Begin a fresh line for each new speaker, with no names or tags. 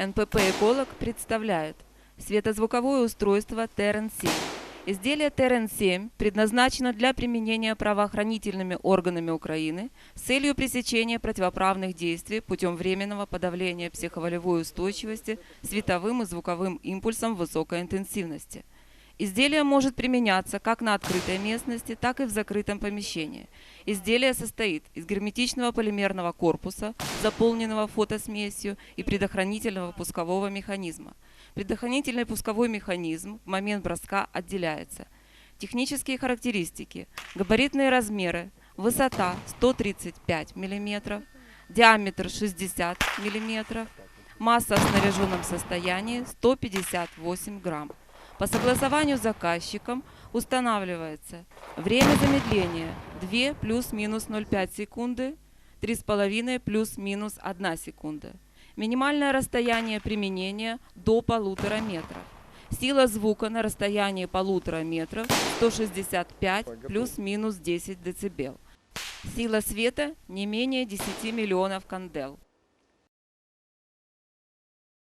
НПП «Эколог» представляет светозвуковое устройство ТРН-7. Изделие ТРН-7 предназначено для применения правоохранительными органами Украины с целью пресечения противоправных действий путем временного подавления психоволевой устойчивости световым и звуковым импульсом высокой интенсивности. Изделие может применяться как на открытой местности, так и в закрытом помещении. Изделие состоит из герметичного полимерного корпуса, заполненного фотосмесью и предохранительного пускового механизма. Предохранительный пусковой механизм в момент броска отделяется. Технические характеристики. Габаритные размеры. Высота 135 мм, диаметр 60 мм, масса в снаряженном состоянии 158 грамм. По согласованию с заказчиком устанавливается время замедления 2 плюс-минус 0,5 секунды, 3,5 плюс-минус 1 секунда. Минимальное расстояние применения до полутора метров. Сила звука на расстоянии полутора метров 165 плюс-минус 10 дБ. Сила света не менее 10 миллионов кандел.